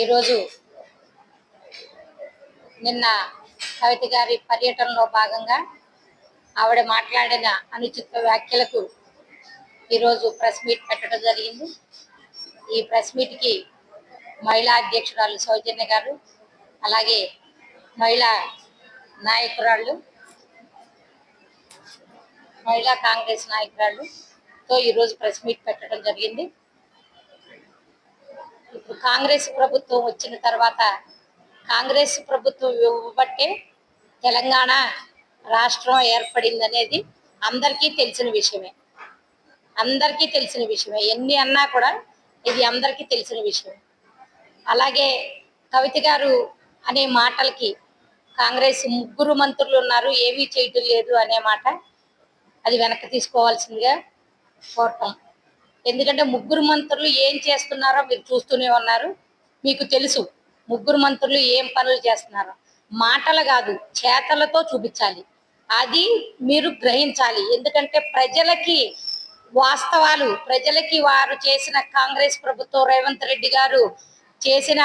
ఈరోజు నిన్న కవిత గారి పర్యటనలో భాగంగా ఆవిడ మాట్లాడిన అనుచిత వ్యాఖ్యలకు ఈరోజు ప్రెస్ మీట్ పెట్టడం జరిగింది. ఈ ప్రెస్ మీట్కి మహిళా అధ్యక్షురాలు సౌజన్య గారు అలాగే మహిళా నాయకురాళ్ళు మహిళా కాంగ్రెస్ నాయకురాళ్ళుతో ఈరోజు ప్రెస్ మీట్ పెట్టడం జరిగింది. కాంగ్రెస్ ప్రభుత్వం వచ్చిన తర్వాత కాంగ్రెస్ ప్రభుత్వం ఇవ్వబట్టే తెలంగాణ రాష్ట్రం ఏర్పడింది అనేది అందరికీ తెలిసిన విషయమే. అందరికీ తెలిసిన విషయమే. ఎన్ని అన్నా కూడా ఇది అందరికీ తెలిసిన విషయమే అలాగే కవిత గారు అనే మాటలకి కాంగ్రెస్ ముగ్గురు మంత్రులు ఉన్నారు. ఏమీ చేయటం లేదు అనే మాట అది వెనక్కి తీసుకోవాల్సిందిగా కోరటం ఎందుకంటే ముగ్గురు మంత్రులు ఏం చేస్తున్నారో మీరు చూస్తూనే ఉన్నారు. మీకు తెలుసు ముగ్గురు మంత్రులు ఏం పనులు చేస్తున్నారో. మాటలు కాదు చేతలతో చూపించాలి. అది మీరు గ్రహించాలి. ఎందుకంటే ప్రజలకి వాస్తవాలు ప్రజలకి వారు చేసిన కాంగ్రెస్ ప్రభుత్వం రేవంత్ రెడ్డి గారు చేసిన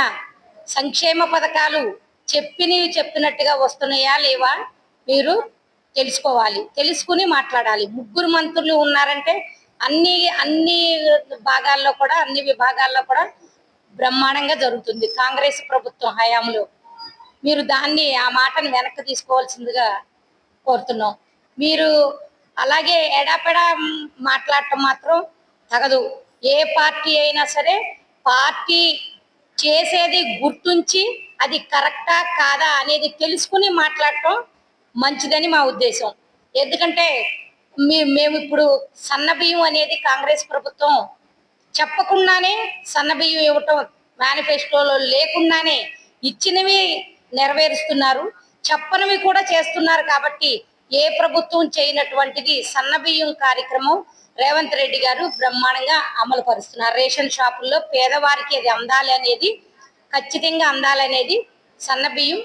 సంక్షేమ పథకాలు చెప్పినవి చెప్పినట్టుగా వస్తున్నాయా లేవా మీరు తెలుసుకోవాలి తెలుసుకుని మాట్లాడాలి. ముగ్గురు మంత్రులు ఉన్నారంటే అన్ని అన్ని భాగాల్లో కూడా అన్ని విభాగాల్లో కూడా బ్రహ్మాండంగా జరుగుతుంది. కాంగ్రెస్ ప్రభుత్వం హయాంలో. మీరు దాన్ని ఆ మాటను వెనక్కి తీసుకోవాల్సిందిగా కోరుతున్నాం. మీరు అలాగే ఎడాపెడా మాట్లాడటం మాత్రం తగదు. ఏ పార్టీ అయినా సరే పార్టీ చేసేది గుర్తుంచి అది కరెక్టా కాదా అనేది తెలుసుకుని మాట్లాడటం మంచిదని మా ఉద్దేశం. ఎందుకంటే మేము ఇప్పుడు సన్న బియ్యం అనేది కాంగ్రెస్ ప్రభుత్వం చెప్పకుండానే సన్న బియ్యం ఇవ్వటం మేనిఫెస్టోలో లేకుండానే ఇచ్చినవి నెరవేరుస్తున్నారు. చెప్పనివి కూడా చేస్తున్నారు కాబట్టి ఏ ప్రభుత్వం చేయనటువంటిది సన్న బియ్యం కార్యక్రమం రేవంత్ రెడ్డి గారు బ్రహ్మాండంగా అమలు పరుస్తున్నారు రేషన్ షాపుల్లో పేదవారికి అది అందాలి అనేది ఖచ్చితంగా అందాలనేది సన్న బియ్యం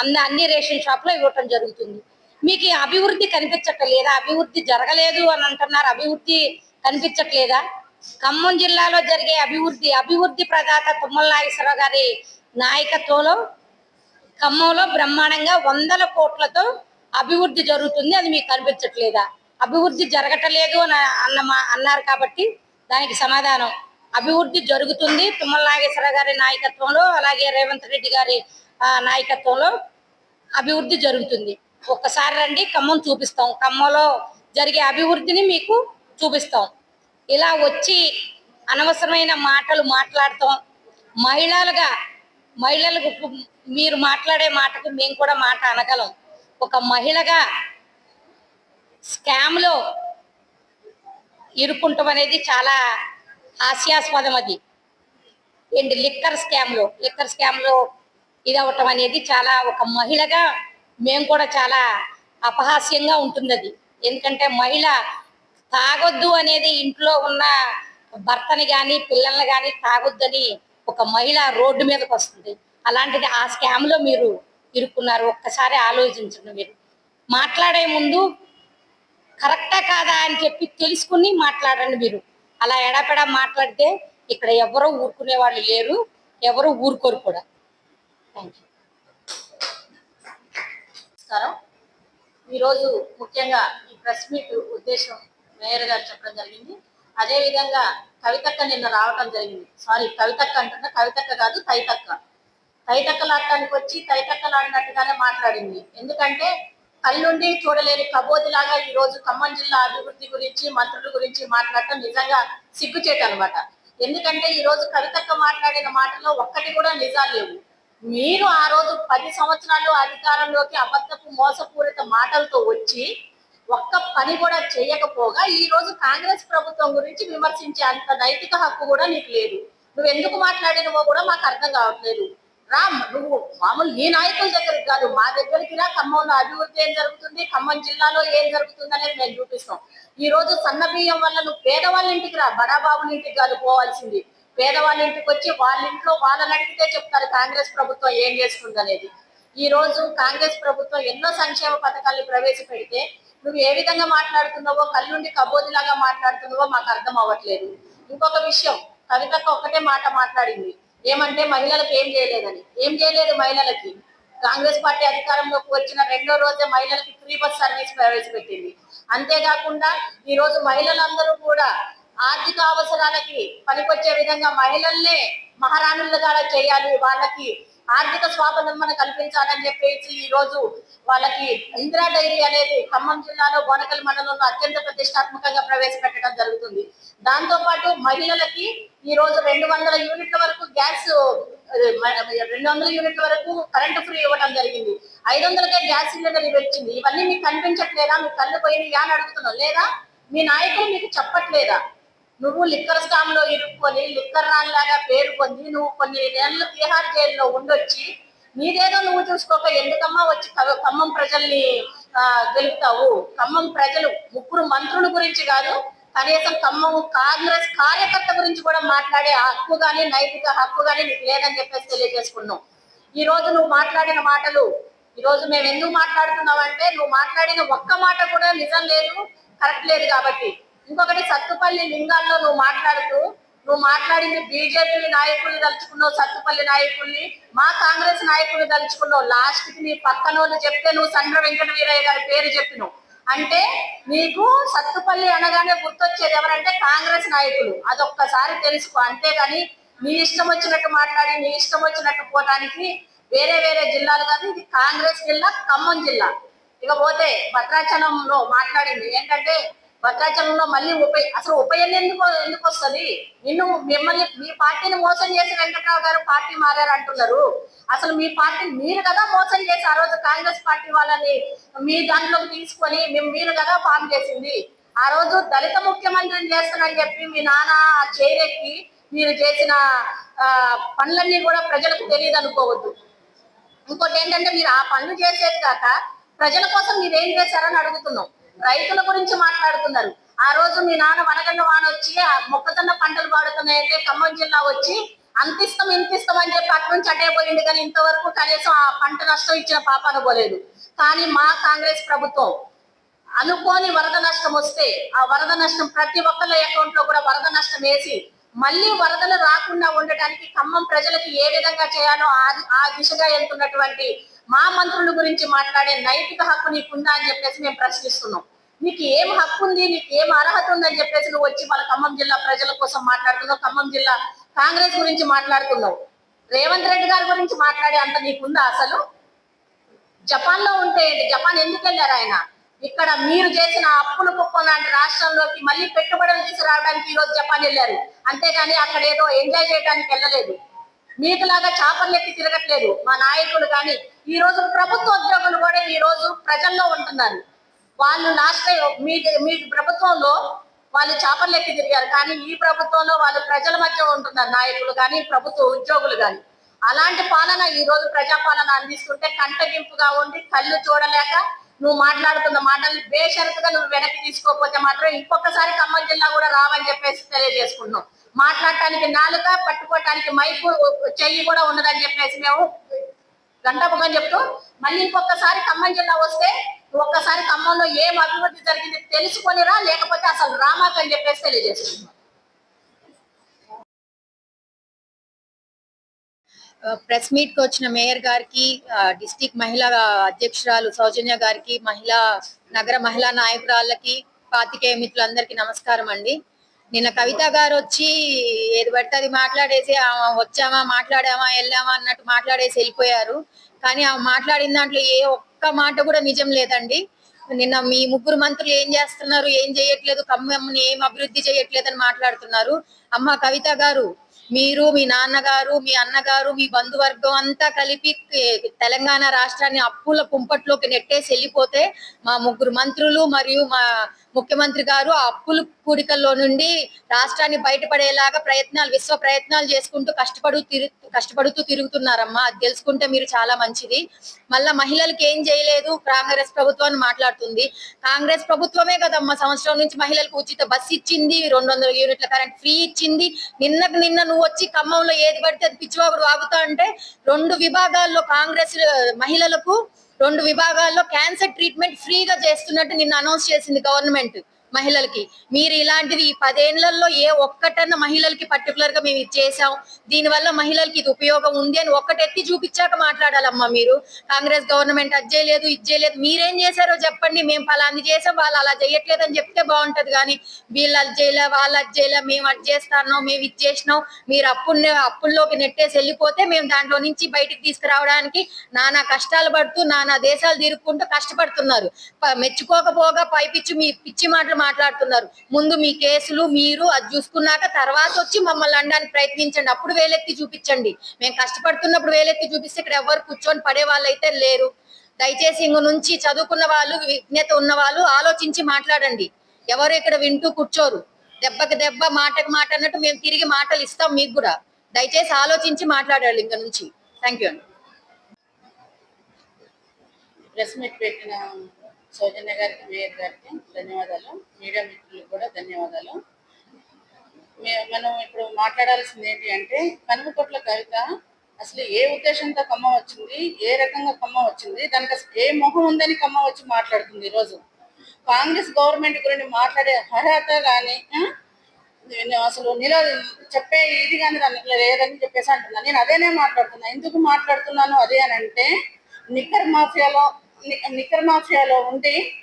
అన్ని అన్ని రేషన్ షాప్లో ఇవ్వటం జరుగుతుంది. మీకు ఈ అభివృద్ధి కనిపించట్లేదా? అభివృద్ధి జరగలేదు అని అంటున్నారు. అభివృద్ధి కనిపించట్లేదా? ఖమ్మం జిల్లాలో జరిగే అభివృద్ధి అభివృద్ధి ప్రదాత తుమ్మల నాగేశ్వరరావు గారి నాయకత్వంలో ఖమ్మంలో బ్రహ్మాండంగా వందల కోట్లతో అభివృద్ధి జరుగుతుంది. అది మీకు కనిపించట్లేదా? అభివృద్ధి జరగటలేదు అని అన్న మా- అన్నారు కాబట్టి దానికి సమాధానం. అభివృద్ధి జరుగుతుంది తుమ్మల నాగేశ్వర గారి నాయకత్వంలో అలాగే రేవంత్ రెడ్డి గారి నాయకత్వంలో అభివృద్ధి జరుగుతుంది. ఒక్కసారి రండి ఖమ్మం చూపిస్తాం. ఖమ్మంలో జరిగే అభివృద్ధిని మీకు చూపిస్తాం. ఇలా వచ్చి అనవసరమైన మాటలు మాట్లాడతాం. మహిళలుగా మహిళలకు మీరు మాట్లాడే మాటకు మేము కూడా మాట అనగలం. ఒక మహిళగా స్కామ్లో ఇరుక్కుంటాం అనేది చాలా హాస్యాస్పదం అది. ఏంటి? లిక్కర్ స్కామ్లో లిక్కర్ స్కామ్లో ఇది అవటం అనేది చాలా ఒక మహిళగా మేము కూడా చాలా అపహాస్యంగా ఉంటుంది అది ఎందుకంటే మహిళ తాగొద్దు అనేది ఇంట్లో ఉన్న భర్తని కానీ పిల్లల్ని కానీ తాగొద్దని ఒక మహిళ రోడ్డు మీదకి వస్తుంది. అలాంటిది ఆ స్కామ్లో మీరు ఇరుక్కున్నారు. ఒక్కసారి ఆలోచించండి మీరు. మాట్లాడే ముందు కరెక్టా కాదా అని చెప్పి తెలుసుకుని మాట్లాడండి మీరు. అలా ఎడపెడా మాట్లాడితే ఇక్కడ ఎవరో ఊరుకునే వాళ్ళు లేరు. ఎవరు ఊరుకోరు కూడా. థ్యాంక్ యూ నమస్కారం. ఈరోజు ముఖ్యంగా ఈ ప్రెస్ మీట్ ఉద్దేశం మేయర్ గారు చెప్పడం జరిగింది. అదే విధంగా కవితక్క నిన్న రావటం జరిగింది. సారీ కవితక్క అంటున్నా కవితక్క కాదు తైతక్క. తైతక్కలాడటానికి వచ్చి తైతక్కలాడినట్టుగానే మాట్లాడింది. ఎందుకంటే కళ్ళుండి చూడలేని కబోదిలాగా ఈ రోజు ఖమ్మం జిల్లా అభివృద్ధి గురించి మంత్రుల గురించి మాట్లాడటం నిజంగా సిగ్గుచేట అనమాట ఎందుకంటే ఈ రోజు కవితక్క మాట్లాడిన మాటలో ఒక్కటి కూడా నిజాలు లేవు. మీరు ఆ రోజు పది సంవత్సరాలు అధికారంలోకి అబద్ధపు మోసపూరిత మాటలతో వచ్చి ఒక్క పని కూడా చేయకపోగా ఈ రోజు కాంగ్రెస్ ప్రభుత్వం గురించి విమర్శించే అంత నైతిక హక్కు కూడా నీకు లేదు. నువ్వు ఎందుకు మాట్లాడినవో కూడా మాకు అర్థం కావట్లేదు. రా నువ్వు మామూలు నీ నాయకుల దగ్గరికి కాదు మా దగ్గరికి రా ఖమ్మంలో అభివృద్ధి ఏం జరుగుతుంది ఖమ్మం జిల్లాలో ఏం జరుగుతుంది అనేది మేము చూపిస్తాం. ఈ రోజు సన్న బియ్యం వల్ల నువ్వు పేదవాళ్ళ ఇంటికి రా బడాబాబుని ఇంటికి కాదు పోవాల్సింది. పేదవాళ్ళ ఇంటికి వచ్చి వాళ్ళ ఇంట్లో వాళ్ళని అడిగితే చెప్తారు కాంగ్రెస్ ప్రభుత్వం ఏం చేస్తుందనేది. ఈ రోజు కాంగ్రెస్ ప్రభుత్వం ఎన్నో సంక్షేమ పథకాలు ప్రవేశపెడితే నువ్వు ఏ విధంగా మాట్లాడుతున్నావో కళ్ళుండి కబోదిలాగా మాట్లాడుతున్నావో మాకు అర్థం అవ్వట్లేదు. ఇంకొక విషయం కవితక్క ఒక్కటే మాట మాట్లాడింది. ఏమంటే మహిళలకు ఏం చేయలేదని. ఏం చేయలేదు మహిళలకి. కాంగ్రెస్ పార్టీ అధికారంలోకి వచ్చిన రెండో రోజే మహిళలకి ఫ్రీ బస్ సర్వీస్ ప్రవేశపెట్టింది. అంతేకాకుండా ఈ రోజు మహిళలందరూ కూడా ఆర్థిక అవసరాలకి పనికొచ్చే విధంగా మహిళల్నే మహారాణులుగా చేయాలి. వాళ్ళకి ఆర్థిక స్వావలంబన కల్పించాలని చెప్పేసి ఈ రోజు వాళ్ళకి ఇందిరా డైరీ అనేది ఖమ్మం జిల్లాలో బోనకల్ మండలంలో అత్యంత ప్రతిష్టాత్మకంగా ప్రవేశపెట్టడం జరుగుతుంది. దాంతో పాటు మహిళలకి ఈ రోజు రెండు వందల యూనిట్ల వరకు గ్యాస్ రెండు వందల యూనిట్ల వరకు కరెంటు ఫ్రీ ఇవ్వడం జరిగింది. ఐదు వందలకే గ్యాస్ సిలిండర్ ఇవ్వచ్చింది. ఇవన్నీ మీకు కనిపించట్లేదా? మీ కళ్ళు పోయినాయి అని అడుగుతున్నాం. లేదా? మీ నాయకులు మీకు చెప్పట్లేదా? నువ్వు లిక్కర్ స్కామ్లో ఇరుక్కొని లిక్కర్ రాన్ లాగా పేరు పొంది నువ్వు కొన్ని నెలలు బీహార్ జైల్లో ఉండొచ్చి నీదేదో నువ్వు చూసుకోక ఎందుకమ్మా వచ్చి ఖమ్మం ప్రజల్ని గెలుపుతావు? ఖమ్మం ప్రజలు ముగ్గురు మంత్రుల గురించి కాదు కనీసం ఖమ్మం కాంగ్రెస్ కార్యకర్త గురించి కూడా మాట్లాడే హక్కు కానీ నైతిక హక్కు కానీ నీకు లేదని చెప్పేసి తెలియజేసుకున్నాం ఈ రోజు నువ్వు మాట్లాడిన మాటలు ఈ రోజు మేము ఎందుకు మాట్లాడుతున్నావు అంటే నువ్వు మాట్లాడిన ఒక్క మాట కూడా నిజం లేదు కరెక్ట్ లేదు కాబట్టి. ఇంకొకటి సత్తుపల్లి లింగాల్లో నువ్వు మాట్లాడుతూ నువ్వు మాట్లాడింది బీజేపీ నాయకుల్ని తలుచుకున్నావు సత్తుపల్లి నాయకుల్ని. మా కాంగ్రెస్ నాయకుల్ని తలుచుకున్నావు. లాస్ట్కి నీ పక్కన వాళ్ళు చెప్తే నువ్వు సండ్ర వెంకట వీరయ్య గారి పేరు చెప్పినావు. అంటే నీకు సత్తుపల్లి అనగానే గుర్తొచ్చేది ఎవరంటే కాంగ్రెస్ నాయకులు. అదొక్కసారి తెలుసుకో. అంతేగాని నీ ఇష్టం వచ్చినట్టు మాట్లాడి నీ ఇష్టం వచ్చినట్టు పోవడానికి వేరే వేరే జిల్లాలు కాదు ఇది కాంగ్రెస్ జిల్లా ఖమ్మం జిల్లా. ఇక పోతే భద్రాచలంలో మాట్లాడింది. ఏంటంటే భద్రాచలంలో మళ్ళీ ఉప అసలు ఉప ఎందుకు ఎందుకు వస్తుంది? నిన్ను మిమ్మల్ని మీ పార్టీని మోసం చేసి వెంకట్రావు గారు పార్టీ మారారు అంటున్నారు. అసలు మీ పార్టీ మీరు కదా మోసం చేసి ఆ రోజు కాంగ్రెస్ పార్టీ వాళ్ళని మీ దాంట్లోకి తీసుకొని మేము మీరు కదా ఫామ్ చేసింది. ఆ రోజు దళిత ముఖ్యమంత్రిని చేస్తానని చెప్పి మీ నాన్న చేరెక్కి మీరు చేసిన పనులన్నీ కూడా ప్రజలకు తెలియదు అనుకోవద్దు. ఇంకోటి ఏంటంటే మీరు ఆ పనులు చేసేది కాక ప్రజల కోసం మీరు ఏం చేశారని అడుగుతున్నాం. రైతుల గురించి మాట్లాడుతున్నారు. ఆ రోజు మీ నాన్న వనగండ వాన వచ్చి ఆ మొక్కజొన్న పంటలు పాడుతున్నాయంటే ఖమ్మం జిల్లా వచ్చి అంతిస్తాం ఇంతిస్తాం అని చెప్పి అటు నుంచి అటే పోయింది కానీ ఇంతవరకు కనీసం ఆ పంట నష్టం ఇచ్చిన పాప పోలేదు కానీ మా కాంగ్రెస్ ప్రభుత్వం అనుకోని వరద నష్టం వస్తే ఆ వరద నష్టం ప్రతి ఒక్కళ్ళ అకౌంట్లో కూడా వరద నష్టం వేసి మళ్ళీ వరదలు రాకుండా ఉండటానికి ఖమ్మం ప్రజలకు ఏ విధంగా చేయాలో ఆ ఆ దిశగా వెళ్తున్నటువంటి మా మంత్రుల గురించి మాట్లాడే నైతిక హక్కు నీకుందా అని చెప్పేసి మేము ప్రశ్నిస్తున్నాం. నీకు ఏం హక్కు ఉంది నీకు ఏం అర్హత ఉందని చెప్పేసి నువ్వు వచ్చి మన ఖమ్మం జిల్లా ప్రజల కోసం మాట్లాడుతున్నావు ఖమ్మం జిల్లా కాంగ్రెస్ గురించి మాట్లాడుతున్నావు. రేవంత్ రెడ్డి గారి గురించి మాట్లాడే అంత నీకుందా అసలు? జపాన్లో ఉంటే ఏంటి? జపాన్ ఎందుకు వెళ్ళారు ఆయన? ఇక్కడ మీరు చేసిన అప్పుల కుప్పం లాంటి రాష్ట్రంలోకి మళ్ళీ పెట్టుబడులు తీసుకురావడానికి ఈ రోజు జపాన్ వెళ్ళారు. అంతేగాని అక్కడ ఏదో ఎంజాయ్ చేయడానికి వెళ్ళలేదు. మీకులాగా చాపర్లు ఎక్కి తిరగట్లేదు. మా నాయకులు కానీ ఈ రోజు ప్రభుత్వ ఉద్యోగులు కూడా ఈ రోజు ప్రజల్లో ఉంటున్నారు. వాళ్ళు లాస్ట్ మీ మీ ప్రభుత్వంలో వాళ్ళు చాపర్లెక్కి తిరిగారు. కానీ ఈ ప్రభుత్వంలో వాళ్ళు ప్రజల మధ్య ఉంటున్నారు. నాయకులు కానీ ప్రభుత్వ ఉద్యోగులు కానీ. అలాంటి పాలన ఈ రోజు ప్రజాపాలన అందిస్తుంటే కంటగింపుగా ఉండి కళ్ళు చూడలేక నువ్వు మాట్లాడుతున్న మాటల్ని బేషరతుగా నువ్వు వెనక్కి తీసుకోకపోతే మాత్రం ఇంకొకసారి ఖమ్మం జిల్లా కూడా రావని చెప్పేసి తెలియజేసుకున్నాం మాట్లాడటానికి నాలుక పట్టుకోవటానికి మైకు చెయ్యి కూడా ఉండదని చెప్పేసి మేము గంటపుగా చెప్తూ మళ్ళీ ఇంకొకసారి ఖమ్మం జిల్లా వస్తే నువ్వు ఒక్కసారి ఖమ్మంలో ఏం అభివృద్ధి జరిగింది తెలుసుకొనిరా లేకపోతే అసలు రామాకని చెప్పేసి తెలియజేస్తున్నాం ప్రెస్ మీట్కి వచ్చిన మేయర్ గారికి డిస్టిక్ మహిళా అధ్యక్షురాలు సౌజన్య గారికి మహిళా నగర మహిళా నాయకురాళ్ళకి పాతికేయ మిత్రులందరికీ నమస్కారం అండి. నిన్న కవిత గారు వచ్చి ఏది పడితే అది మాట్లాడేసి వచ్చామా మాట్లాడామా వెళ్ళామా అన్నట్టు మాట్లాడేసి వెళ్ళిపోయారు. కానీ ఆ మాట్లాడిన దాంట్లో ఏ ఒక్క మాట కూడా నిజం లేదండి. నిన్న మీ ముగ్గురు మంత్రులు ఏం చేస్తున్నారు ఏం చేయట్లేదు ఖమ్మంని ఏం అభివృద్ధి చేయట్లేదు అని మాట్లాడుతున్నారు. అమ్మ కవిత గారు మీరు మీ నాన్నగారు మీ అన్నగారు మీ బంధువర్గం అంతా కలిపి తెలంగాణ రాష్ట్రాన్ని అప్పుల కుంపట్లోకి నెట్టేసి వెళ్ళిపోతే మా ముగ్గురు మంత్రులు మరియు మా ముఖ్యమంత్రి గారు ఆ అప్పుల కూడికల్లో నుండి రాష్ట్రాన్ని బయటపడేలాగా ప్రయత్నాలు విశ్వ ప్రయత్నాలు చేసుకుంటూ కష్టపడు తిరు కష్టపడుతూ తిరుగుతున్నారమ్మా. అది తెలుసుకుంటే మీరు చాలా మంచిది. మళ్ళా మహిళలకు ఏం చేయలేదు? కాంగ్రెస్ ప్రభుత్వాన్ని మాట్లాడుతుంది. కాంగ్రెస్ ప్రభుత్వమే కదమ్మా. సంవత్సరం నుంచి మహిళలకు ఉచిత బస్సు ఇచ్చింది రెండు వందల యూనిట్ల కరెంట్ ఫ్రీ ఇచ్చింది. నిన్నకు నిన్న నువ్వు వచ్చి ఖమ్మంలో ఏది పడితే అది పిచ్చివాగుడు వాగుతా అంటే రెండు విభాగాల్లో కాంగ్రెస్ మహిళలకు రెండు విభాగాల్లో క్యాన్సర్ ట్రీట్మెంట్ ఫ్రీగా చేస్తున్నట్టు నిన్న అనౌన్స్ చేసింది గవర్నమెంట్ మహిళలకి. మీరు ఇలాంటిది ఈ పదేళ్ళలో ఏ ఒక్కటన్న మహిళలకి పర్టికులర్గా మేము ఇది చేసాం దీనివల్ల మహిళలకి ఇది ఉపయోగం ఉంది అని ఒక్కటెత్తి చూపించాక మాట్లాడాలమ్మా మీరు. కాంగ్రెస్ గవర్నమెంట్ అది చేయలేదు ఇది చేయలేదు. మీరేం చేశారో చెప్పండి. మేము ఫలాంది చేసాం వాళ్ళు అలా చేయట్లేదు అని చెప్తే బాగుంటది కానీ వీళ్ళు అది చేయలే వాళ్ళు అది చేయలే మేము అది చేస్తాను మేము ఇది చేసినాం. మీరు అప్పుల్ని అప్పుల్లోకి నెట్టేసి వెళ్ళిపోతే మేము దాంట్లో నుంచి బయటికి తీసుకురావడానికి నానా కష్టాలు పడుతూ నానా దేశాలు తిరుక్కుంటూ కష్టపడుతున్నారు. ప- మెచ్చుకోకపోగా పైపిచ్చి మీ పిచ్చి మాటలు మాట్లాడుతున్నారు. ముందు మీ కేసులు మీరు అది చూసుకున్నాక తర్వాత వచ్చి మమ్మల్ని అనడానికి ప్రయత్నించండి. అప్పుడు వేలెత్తి చూపించండి. మేము కష్టపడుతున్నప్పుడు వేలెత్తి చూపిస్తే ఇక్కడ ఎవరు కూర్చొని పడే వాళ్ళు అయితే లేరు. దయచేసి ఇంక నుంచి చదువుకున్న వాళ్ళు విజ్ఞత ఉన్న వాళ్ళు ఆలోచించి మాట్లాడండి. ఎవరు ఇక్కడ వింటూ కూర్చోరు. దెబ్బకి దెబ్బ మాటకి మాట అన్నట్టు మేము తిరిగి మాటలు ఇస్తాం మీకు కూడా. దయచేసి ఆలోచించి మాట్లాడాలి ఇంక నుంచి. థ్యాంక్ యూ అండి ప్రెస్ మీట్ పెట్టిన సౌజన్య గారికి మేయర్ గారికి ధన్యవాదాలు. మీడియా మిత్రులకు కూడా ధన్యవాదాలు. మే- మనం ఇప్పుడు మాట్లాడాల్సింది ఏంటి అంటే కనుమకొట్ల కవిత అసలు ఏ ఉద్దేశంతో కమ్మ వచ్చింది ఏ రకంగా కమ్మ వచ్చింది దానికి అసలు ఏ మొహం ఉందని కమ్మ వచ్చి మాట్లాడుతుంది ఈరోజు? కాంగ్రెస్ గవర్నమెంట్ గురించి మాట్లాడే అర్హత కానీ అసలు నిలో చెప్పే ఇది కానీ దానికి లేదని చెప్పేసి అంటున్నాను నేను అదేనే మాట్లాడుతున్నా. ఎందుకు మాట్లాడుతున్నాను అదే అని అంటే నిక్కర్ మాఫియాలో ని- ఉండి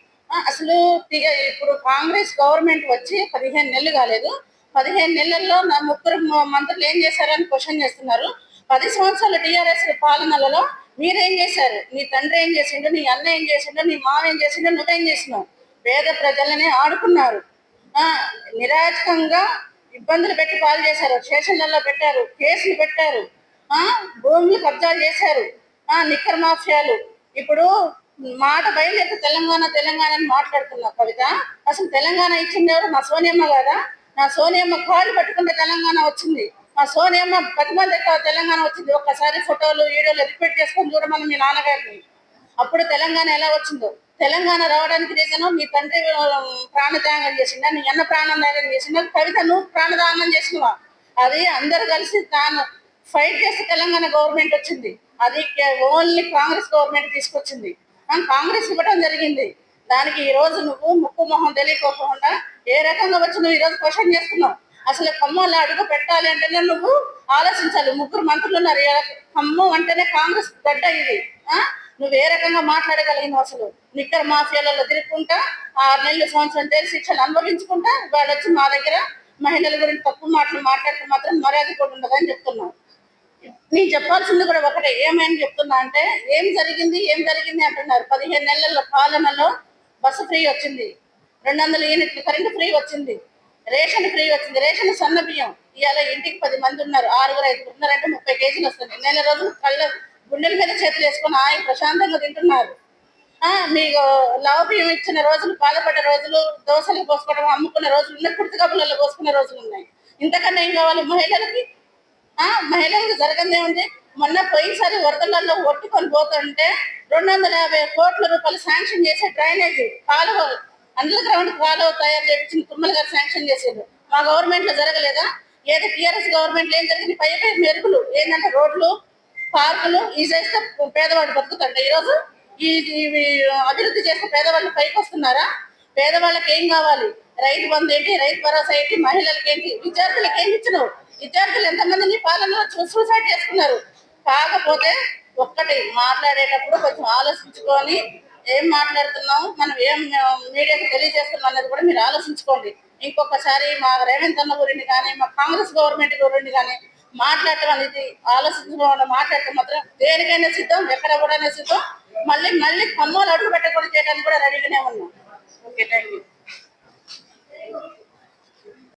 అసలు ఇప్పుడు కాంగ్రెస్ గవర్నమెంట్ వచ్చి పదిహేను నెలలు కాలేదు. పదిహేను నెలల్లో నా ముగ్గురు మంత్రులు ఏం చేశారని క్వశ్చన్ చేస్తున్నారు. పది సంవత్సరాల టీఆర్ఎస్ పాలనలలో మీరేం చేశారు? నీ తండ్రి ఏం చేసిండు? నీ అన్న ఏం చేసిండు? నీ మామ ఏం చేసిండు? నువ్వేం చేసినావు? పేద ప్రజలని ఆడుకున్నారు. నిరాజకంగా ఇబ్బందులు పెట్టి పాలు చేశారు. స్టేషన్లలో పెట్టారు. కేసులు పెట్టారు. భూములు కబ్జాలు చేశారు. నిక్కర్ మాఫియాలు. ఇప్పుడు మాట బయలుదేరి తెలంగాణ తెలంగాణ అని మాట్లాడుతున్నా కవిత. అసలు తెలంగాణ ఇచ్చింది ఎవరు? మా సోనియమ్మ కదా నా సోనియమ్మ కాళ్ళు పట్టుకుంటే తెలంగాణ వచ్చింది. మా సోనియమ్మ పది మంది ఎక్కువ తెలంగాణ వచ్చింది. ఒక్కసారి ఫోటోలు వీడియోలు రిపీట్ చేసుకొని చూడమని మీ నాన్నగారిని. అప్పుడు తెలంగాణ ఎలా వచ్చిందో? తెలంగాణ రావడానికి రీజన్ మీ తండ్రి ప్రాణదానం ప్రాణత్యాగం చేసిందా నీ అన్న ప్రాణదానం చేసిందా కవిత నువ్వు ప్రాణదానం చేసినవా? అది అందరు కలిసి తాను ఫైట్ చేస్తే తెలంగాణ గవర్నమెంట్ వచ్చింది. అది ఓన్లీ కాంగ్రెస్ గవర్నమెంట్ తీసుకొచ్చింది. మనం కాంగ్రెస్ ఇవ్వడం జరిగింది. దానికి ఈ రోజు నువ్వు ముక్కు మొహం తెలియకోకుండా ఏ రకంగా వచ్చి నువ్వు ఈ రోజు క్వశ్చన్ చేస్తున్నావు? అసలు ఖమ్మంలో అడుగు పెట్టాలి అంటేనే నువ్వు ఆలోచించాలి. ముగ్గురు మంత్రులు ఉన్నారు. ఖమ్మం అంటేనే కాంగ్రెస్ గడ్డ ఇది. నువ్వు ఏ రకంగా మాట్లాడగలిగినావు అసలు? నిక్కర మాఫియాలలో తిరుగుకుంటా ఆరు నెలలు సంవత్సరం జైలు శిక్షలు అనుభవించుకుంటా వాళ్ళు వచ్చి మా దగ్గర మహిళల గురించి తప్పు మాటలు మాట్లాడితే మాత్రం మర్యాద కూడా ఉండదని చెప్తున్నావు. నేను చెప్పాల్సింది కూడా ఒకటే ఏమైంది చెప్తున్నా అంటే ఏం జరిగింది ఏం జరిగింది అంటున్నారు. పదిహేను నెలల పాలనలో బస్సు ఫ్రీ వచ్చింది. రెండు వందల యూనిట్లు కరెంటు ఫ్రీ వచ్చింది. రేషన్ ఫ్రీ వచ్చింది. రేషన్ సన్న బియ్యం. ఇవాళ ఇంటికి పది మంది ఉన్నారు. ఆరుగురు ఐదుగురు ఉన్నారంటే ముప్పై కేజీలు వస్తుంది నెల రోజులు కళ్ళ గుండెల మీద చేతులు వేసుకొని ఆయన ప్రశాంతంగా తింటున్నారు. మీకు లవ బియ్యం ఇచ్చిన రోజులు బాధపడ్డ రోజులు దోశలు పోసుకోవడం అమ్ముకున్న రోజులు ఉన్నాయి కుర్తి కబులలో పోసుకున్న రోజులు ఉన్నాయి. ఇంతకన్నా ఏం కావాలి? మహిళలకి మహిళలకు జరగదే ఉంది మొన్న పోయినసారి వరదలలో ఒట్టుకొని పోతుంటే రెండు వందల యాభై కోట్ల రూపాయలు శాంక్షన్ చేసే డ్రైనేజ్ కాలువ అండర్ గ్రౌండ్ కాలువ తయారు చేయించిన తుమ్మల గారు శాంక్షన్ చేసారు మా గవర్నమెంట్లో జరగలేదా? ఏదో టీఆర్ఎస్ గవర్నమెంట్లో ఏం జరిగింది? పై పై మెరుగులు ఏంటంటే రోడ్లు పార్కులు ఈ చేస్తే పేదవాడు బతుకుతాడు ఈరోజు ఈ అభివృద్ధి చేస్తే పేదవాళ్ళు పైకి వస్తున్నారా? పేదవాళ్ళకి ఏం కావాలి? రైతు బంధు ఏంటి? రైతు భరోసా ఏంటి? మహిళలకి ఏంటి? విద్యార్థులకు ఏం ఇచ్చినావు? విద్యార్థులు ఎంతమందిని పాలనలో సూసైడ్ చేసుకున్నారు? కాకపోతే ఒక్కటి మాట్లాడేటప్పుడు కొంచెం ఆలోచించుకొని ఏం మాట్లాడుతున్నాం మనం ఏం మీడియాకి తెలియజేస్తున్నాం అనేది కూడా మీరు ఆలోచించుకోండి. ఇంకొకసారి మా రేవంత్ అన్న గురించి కానీ మా కాంగ్రెస్ గవర్నమెంట్ గురించి కానీ మాట్లాడటం అనేది ఆలోచించుకోవడం మాట్లాడటం మాత్రం దేనికైనా సిద్ధం? ఎక్కడ కూడా సిద్ధం? మళ్ళీ మళ్ళీ ఖమ్మాలు అడుగు పెట్టకుండా చేయడానికి కూడా రెడీగానే ఉన్నాం. Okay thank you